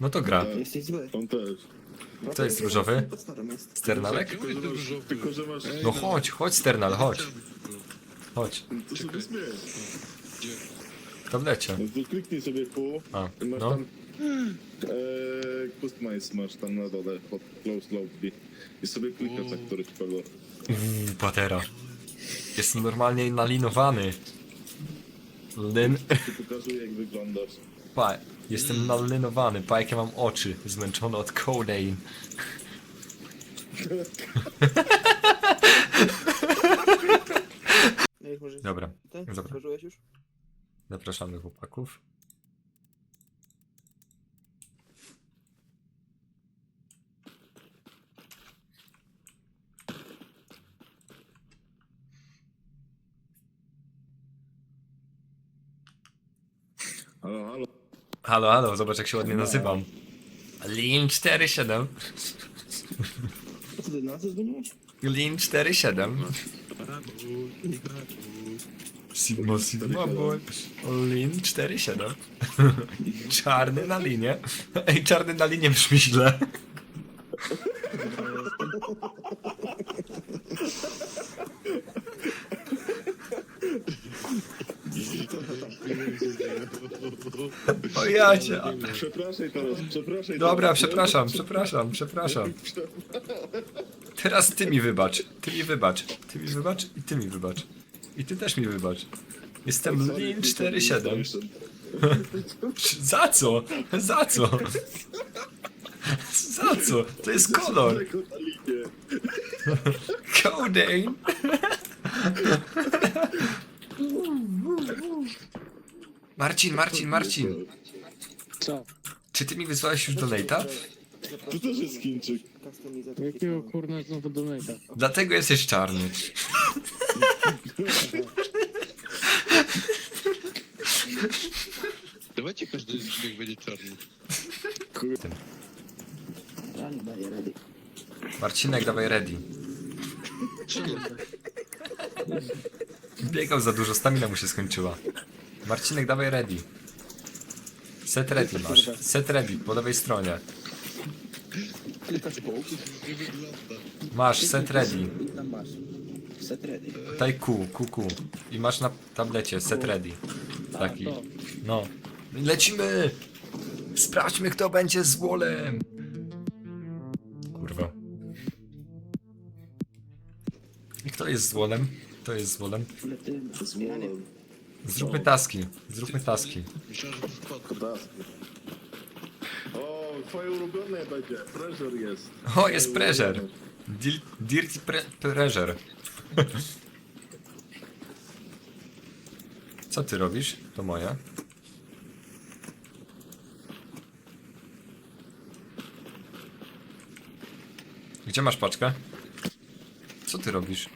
No to gra. Jesteś zły. On też. No Kto to jest jest różowy? jest. Sternalek? Tylko, że masz, tylko, że masz... No chodź, chodź Sternal, chodź. Chodź. To sobie zmień. W tablecie. No kliknij sobie pół. A, Masz no. tam... Eee, customize masz tam na dole, pod close lobby. I sobie klikasz na któryś kolor. Uuu, patera. Jestem normalnie nalinowany. Lin... Ci pokazuje jak wyglądasz. Pa, jestem nalinowany, pa jakie mam oczy. Zmęczony od codeine. No. Dobra, Ty? dobra. Zapraszamy chłopaków. Halo, halo. Halo, halo, zobacz jak się ładnie nazywam. Lin 47. Co ty na co zmieniłeś? Lin 47. Sigma Sigma Boy. Lin 47. Czarny na linie. Ej, czarny na linie brzmi źle. O jacie. Przepraszaj teraz, przepraszaj Dobra, teraz. przepraszam, przepraszam, przepraszam. Teraz ty mi wybacz. Ty mi wybacz. Ty mi wybacz i ty mi wybacz. I ty też mi wybacz. Jestem Lin tylko 47. PlayStation. Za co? Za co? Za co? To jest kolor. Codeine. Marcin, Marcin, Marcin. Co? Czy ty mi wysłałeś już donate'a? To też jest Chińczyk. Jakiego kurna znowu donata? Dlatego jesteś czarny. Dawajcie każdy niech będzie czarny. Marcinek, dawaj ready. Biegał za dużo, stamina mu się skończyła. Marcinek, dawaj ready. Set ready masz. Set ready, po lewej stronie. Klikasz. Masz set ready. Tam masz. Set ready. Daj Q, Q, Q. I masz na tablecie set ready. Taki. to. No. Lecimy! Sprawdźmy, kto będzie z Wolem! Kurwa. I kto jest z Wolem? Kto jest z Wolem? Z Zbieranie. Zróbmy taski. Zróbmy taski. Myślałem, że to. O, twoje ulubione będzie. Pressure jest. O, jest pressure. Dil- Dirty pre pressure. Co ty robisz? To moje. Gdzie masz paczkę? Co ty robisz?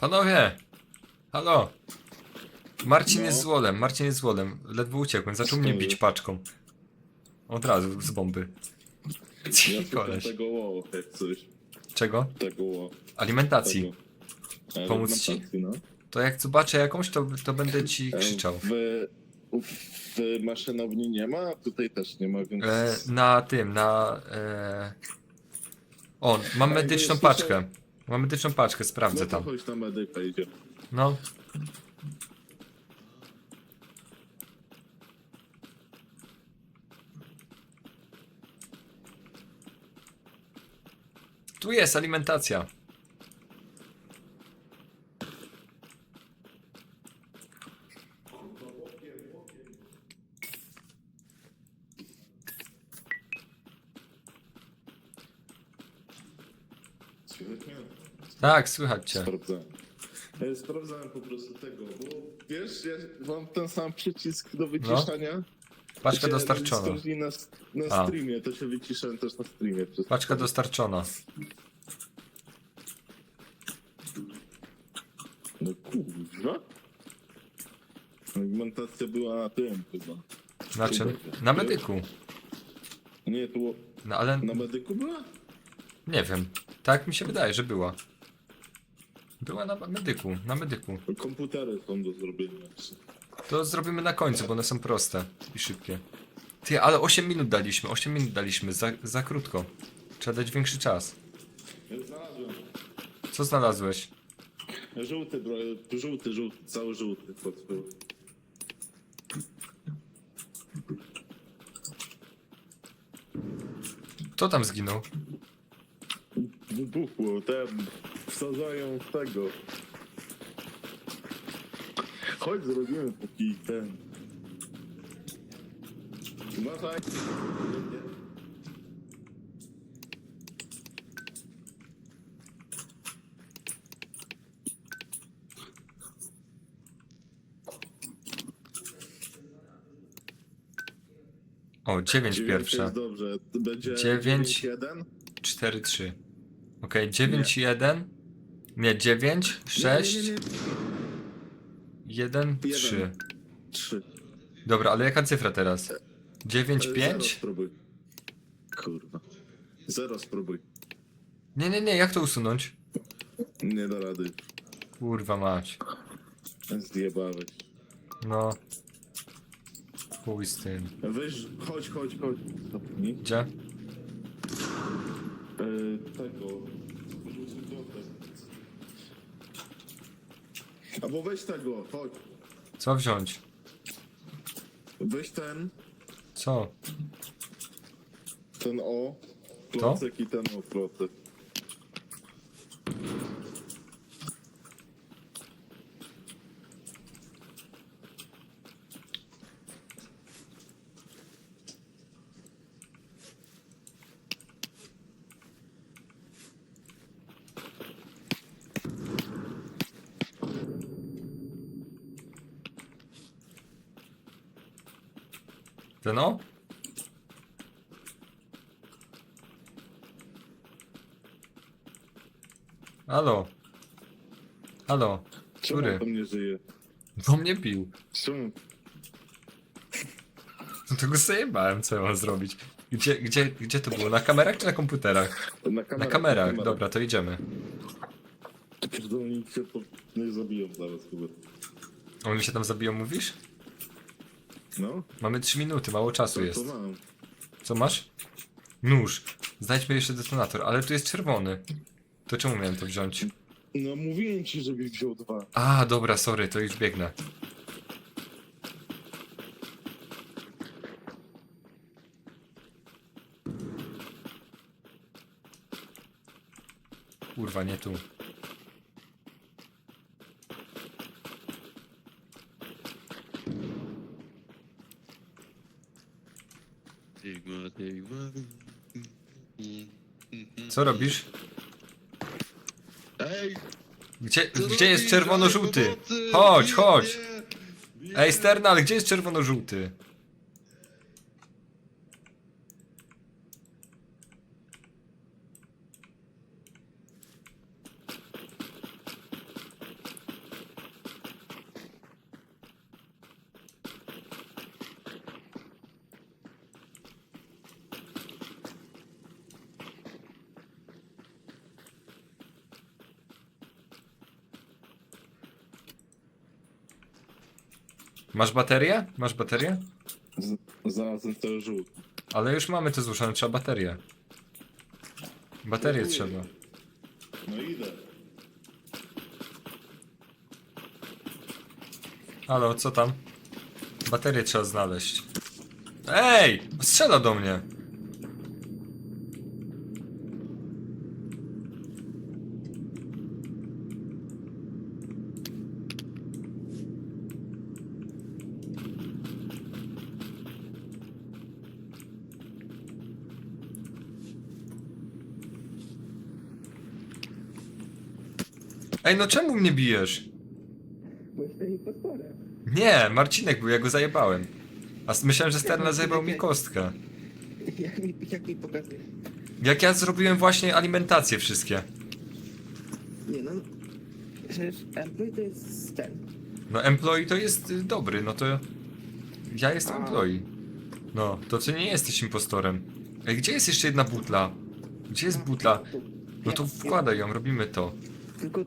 Panowie! Halo! Marcin No. jest złolem, Marcin jest złolem. Ledwo uciekłem, zaczął mnie bić paczką. Od razu, z bomby. Ja szukam koleś. tego wow, jak coś. Czego? Tego wow. Alimentacji. Tego. E, Pomóc ci? No. To jak zobaczę jakąś, to, to będę ci E, krzyczał. W, w maszynowni nie ma, a tutaj też nie ma, więc... E, na tym, na... E... O, mam A, medyczną jakby paczkę. Mam medyczną paczkę, no sprawdzę to tam. chodź na medyka idzie. No. Tu jest alimentacja. Słychać mnie? Tak, słychać cię. Sprawdzałem. Ja sprawdzałem po prostu tego, bo wiesz, ja mam ten sam przycisk do wyciszania. Paczka Się dostarczona. Na, na A. streamie, to się wyciszałem też na streamie. Przez Paczka dostarczona. No kurwa. Alimentacja była na tym chyba. Na czym? Na medyku. Nie, tu No ale na medyku była? Nie wiem. Tak mi się wydaje, że była. Była na medyku, na medyku. Komputery są do zrobienia. To zrobimy na końcu, bo one są proste i szybkie. Ty, ale 8 minut daliśmy, 8 minut daliśmy, za, za krótko. Trzeba dać większy czas. Ja znalazłem. Co znalazłeś? Żółty, bro, żółty, żółty, cały żółty. Był. Kto tam zginął? Wybuchło, ten. Wsadzają w tego. Chodź, zrobimy póki ten. Uważaj. O, 9 Dziewięć pierwsza. Jest dobrze. Będzie Dziewięć. 1. 4, 3. Okej, 9, 1. Nie, 9, 6, 1, 3. 3. Dobra, ale jaka cyfra teraz? 9, 5? spróbuj. Kurwa. Zero spróbuj. Nie, nie, nie, jak to usunąć? Nie da rady. Kurwa mać. Zjebałeś. No. Chuj z tym. Weź, chodź, chodź, chodź. Gdzie? Albo weź tego, chodź. Co wziąć? Weź ten, Co? ten o. Klocek i ten o klocek. Ten o? Halo? Halo? Czemu Który? on tam nie żyje? Do mnie pił. Czemu? No to go zajebałem, co ja mam zrobić. Gdzie, gdzie, gdzie to było? Na kamerach czy na komputerach? Na Na kamerach. kamerach, dobra, to idziemy. Pierdolnicy to zabiją zaraz chyba. Oni się tam zabiją, mówisz? No, Mamy 3 minuty, mało czasu to, jest. to mam. Co masz? Nóż. Znajdźmy jeszcze detonator, ale tu jest czerwony. To czemu miałem to wziąć? No mówiłem ci, żebyś wziął dwa. A, dobra, sorry, to już biegnę. Kurwa, nie tu. Sigma, Sigma. Mhm. Co robisz? Ej! Gdzie, co gdzie jest robisz? czerwono-żółty? Pomocy! Chodź, chodź! Bij Ej! Sternal, gdzie jest czerwono-żółty? Masz baterię? Masz baterię? Z, znalazłem ten żółty. Ale już mamy to złożone, trzeba baterię. Baterię Dziękuję. trzeba. No idę. Halo, co tam? Baterię trzeba znaleźć. Ej! Strzela do mnie! Ej, no czemu mnie bijesz? Bo jesteś impostorem. Nie, Marcinek był, ja go zajebałem. A s- myślałem, że Sterna zajebał mi kostkę. Jak mi, jak mi pokazujesz? Jak ja zrobiłem właśnie alimentacje wszystkie. Nie no, przecież employee to jest ten. No employee to jest y, dobry, no to ja jestem A. employee. No, to ty nie jesteś impostorem. Ej, gdzie jest jeszcze jedna butla? Gdzie jest butla? No to wkładaj ją, robimy to. Tylko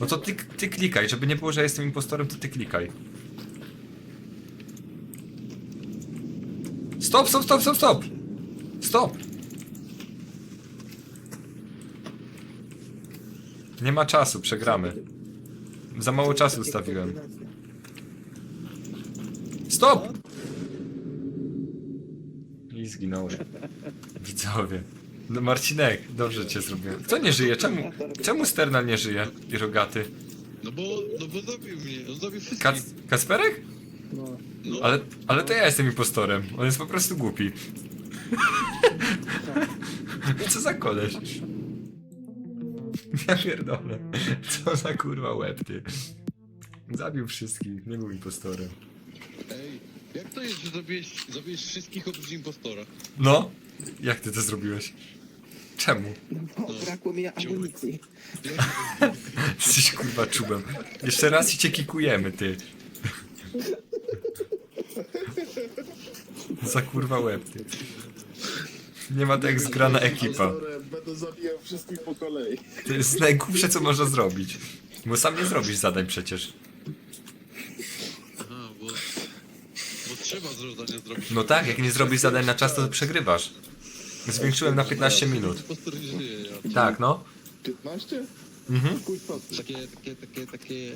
No to ty, ty klikaj, żeby nie było, że jestem impostorem, to ty klikaj. Stop, stop, stop, stop, stop! Stop! Nie ma czasu, przegramy. Za mało czasu stawiłem. Stop! I zginąłem. Widzowie. No Marcinek, dobrze cię zrobiłem. Kto nie żyje? Czemu, czemu Sternal nie żyje? I rogaty. No bo, no bo zabił mnie, on zabił wszystkich. Kac Kacperek? No, No, Ale, ale to ja jestem impostorem. On jest po prostu głupi. Co za koleś? Ja pierdolę. Co za kurwa łeb, ty. Zabił wszystkich, nie był impostorem. ej, jak to jest, że zabiłeś, zabiłeś wszystkich oprócz impostora? No? Jak ty to zrobiłeś? Czemu? No, bo brakło mi amunicji. Jesteś kurwa czubem. Jeszcze raz i cię kikujemy, ty. Za kurwa łeb, ty. Nie ma tak jak zgrana ekipa. Będę zabijał wszystkich po kolei. To jest najgłupsze, co można zrobić. Bo sam nie zrobisz zadań przecież. Aha, bo, bo trzeba z zadania zrobić. No tak, jak nie zrobisz zadań na czas, to przegrywasz. Zwiększyłem na 15 minut. Żyje, ja. Tak, no. 15? Mhm. Takie, takie, takie, takie...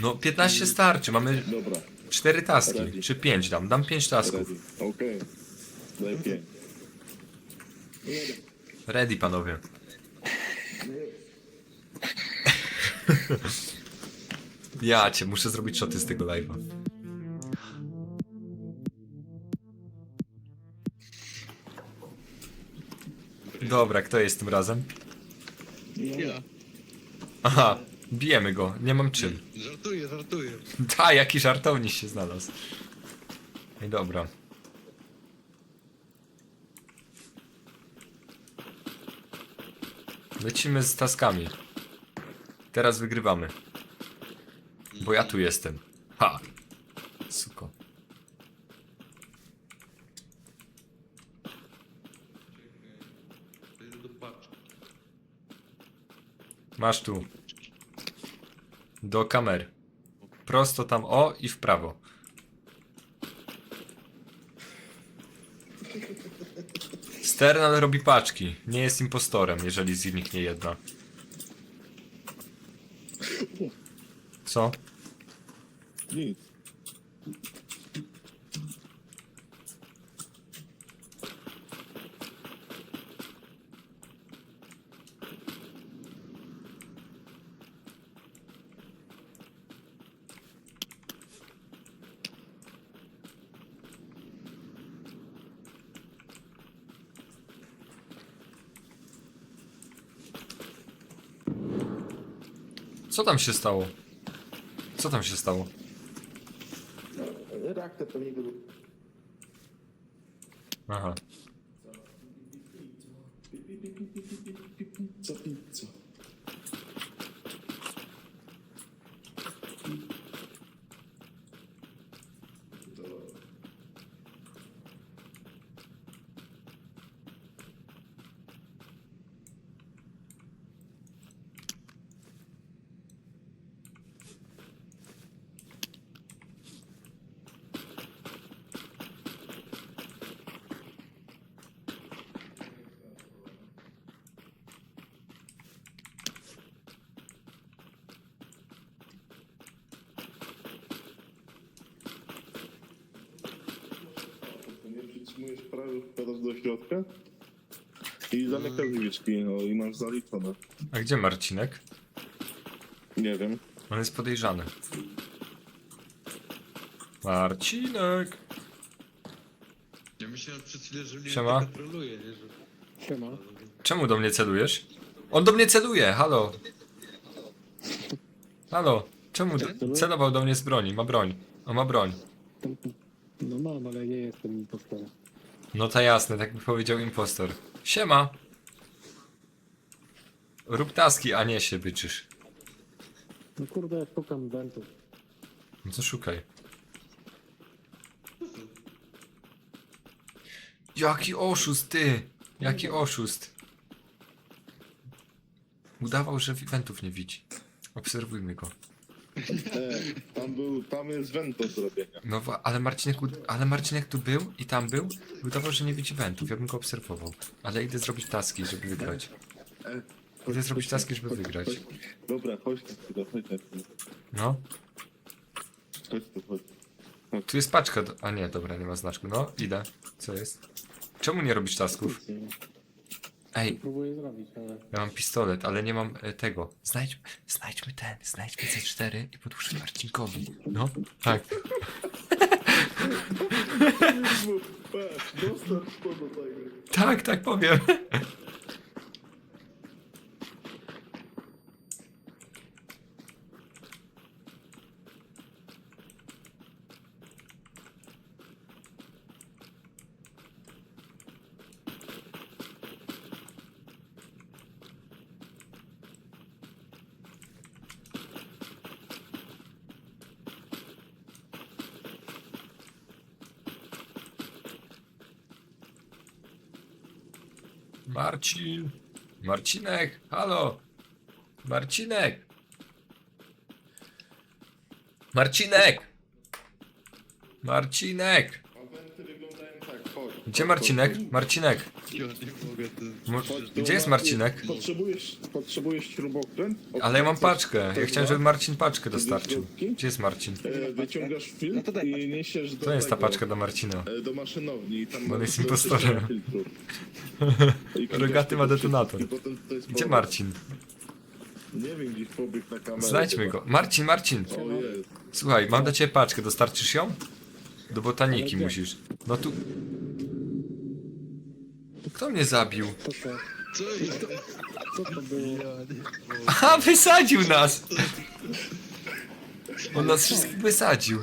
No 15 starczy, mamy Dobra, 4 taski. Czy 5 dam? Dam 5 tasków. ready. Okej. Daj pięć. Ready, panowie. Ja cię, muszę zrobić shoty z tego live'a. Dobra, kto jest tym razem? Ja. Aha, bijemy go, nie mam czym. Żartuję, żartuję. Ta, jaki żartownik się znalazł. I dobra. Lecimy z taskami. Teraz wygrywamy. Bo ja tu jestem. Ha! Suko. Masz tu. Do kamer. Prosto tam o i w prawo. Sternal robi paczki. Nie jest impostorem, jeżeli zniknie jedna. Co? Nic. Co tam się stało? Co tam się stało? Reaktor pewnie był. Aha. Co pizza? Przytrzymujesz prawy, wpadasz do środka i zamykasz drzwiczki, no i masz zaliczone. A gdzie Marcinek? Nie wiem. On jest podejrzany. Marcinek! Ja myślałem przez chwilę, że mnie Siema. tak troluje, nie? Że... siema. Czemu do mnie celujesz? On do mnie celuje, halo! Halo, czemu celował do mnie z broni? Ma broń. On ma broń. No mam, ale nie jestem impostorem. No to jasne, tak by powiedział impostor. Siema! Rób taski, a nie się byczysz. No kurde, szukam wentów. No to szukaj. Jaki oszust, ty! Jaki oszust. Udawał, że eventów nie widzi. Obserwujmy go. E, tam był, tam jest went do zrobienia. No wa- ale Marcinek, ud- ale Marcinek tu był i tam był. Udawał, że nie widzi eventów. Ja bym go obserwował. Ale idę zrobić taski, żeby wygrać. E, Idę zrobić taski, żeby chodź, wygrać. chodź. Dobra, chodź na chwilę, chodź na chwilę. No. Chodź tu, chodź. Tu jest paczka. Do... A nie, dobra, nie ma znaczku. No, idę. Co jest? Czemu nie robisz tasków? Nic nie. Ej, Próbuję zrobić, ale... ja mam pistolet, ale nie mam e, tego. Znajdź, znajdźmy ten, znajdźmy C4 i podłóżmy Marcinkowi. No, tak. Dostarcz tego. Tak, tak powiem. Marcin. Marcinek, halo. Marcinek. Marcinek. Marcinek. Tak. Gdzie Marcinek? Marcinek. Ja nie mogę, to Mo- Chodź do Gdzie jest Marcin. Marcinek? Potrzebujesz, potrzebujesz śrubokręt? Ale ja mam Odkręcasz paczkę. Ja chciałem, żeby Marcin paczkę dostarczył. Gdzie jest Marcin? e, Wyciągasz film No to daj i niesiesz do To jest ta tego, paczka do Marcina. e, Do maszynowni i tam on jest do impostorem. czyszczenia filtrów. I Rogaty ma detonator. i potem to jest Gdzie powrót. Marcin? Nie wiem, gdzieś pobiegł na kamerę. Znajdźmy chyba. go. Marcin, Marcin. O jest. Słuchaj, mam dla ciebie paczkę. Dostarczysz ją? Do botaniki musisz. No tu... Kto mnie zabił? Co to? Co jest? Co to było? A, wysadził nas! On nas wszystkich wysadził.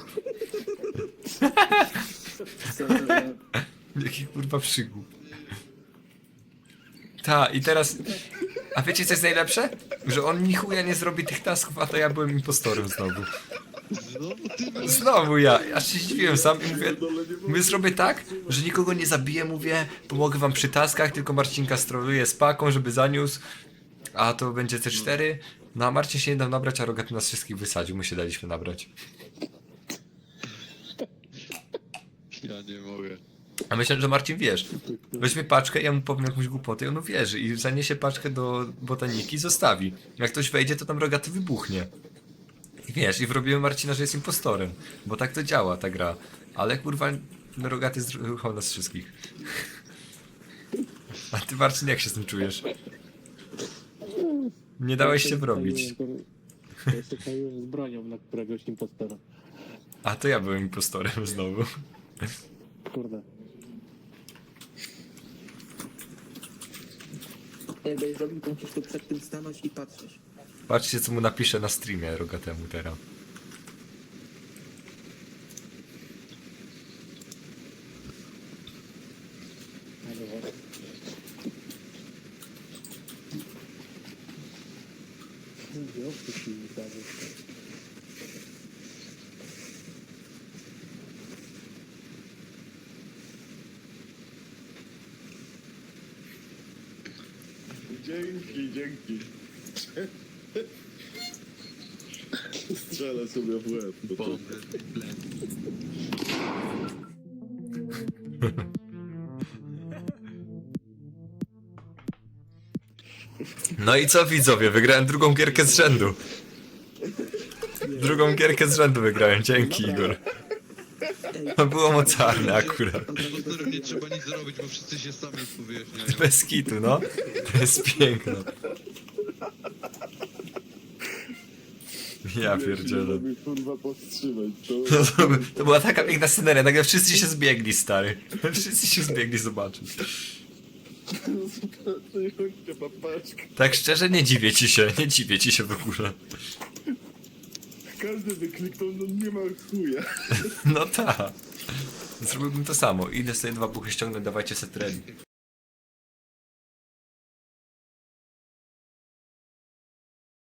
Jaki kurwa przygód. Ta, i teraz... A wiecie co jest najlepsze? Że on ni chuja nie zrobi tych tasków, a to ja byłem impostorem znowu. Znowu ty byłeś? Znowu ja, aż się zdziwiłem sam i mówię... Mówię, zrobię tak, że nikogo nie zabiję, mówię, pomogę wam przy taskach, tylko Marcinka stroluje z paką, żeby zaniósł, a to będzie C4. No a Marcin się nie dał nabrać, a Rogaty nas wszystkich wysadził, my się daliśmy nabrać. Ja nie mogę. A myślę, że Marcin wiesz, weźmie paczkę, ja mu powiem jakąś głupotę i on uwierzy i zaniesie paczkę do botaniki i zostawi. Jak ktoś wejdzie, to tam Rogaty wybuchnie. Wiesz, i wrobiłem Marcina, że jest impostorem, bo tak to działa ta gra. Ale kurwa, Rogaty zruchał nas wszystkich. A ty Marcin, jak się z tym czujesz? Nie dałeś się wrobić. Ja się czaiłem z bronią na któregoś impostora. A to ja byłem impostorem znowu. Kurde. Jakbyś zrobił, to musisz tu przed tym stanąć i patrzeć. Patrzcie, co mu napiszę na streamie Rogatemu teraz. Dzięki, dzięki. Strzelę sobie w łeb. bo to-. No i co widzowie, wygrałem drugą gierkę z rzędu. Drugą gierkę z rzędu wygrałem, dzięki Igor. To było mocarne akurat. Impostorem nie trzeba nic zrobić, bo wszyscy się sami wyjaśniają. Bez kitu, no. To jest piękne. Ja pierdzielę. Mogę, kurwa powstrzymać. To... No to, by- to była taka piękna sceneria, nagle wszyscy się zbiegli, stary. Wszyscy się zbiegli zobaczyć. Tak szczerze, nie dziwię ci się, nie dziwię ci się w ogóle. Każdy by kliknął, no nie ma chuja. No tak. Zrobiłbym to samo. Idę sobie dwa buchy ściągnę, dawajcie setreli.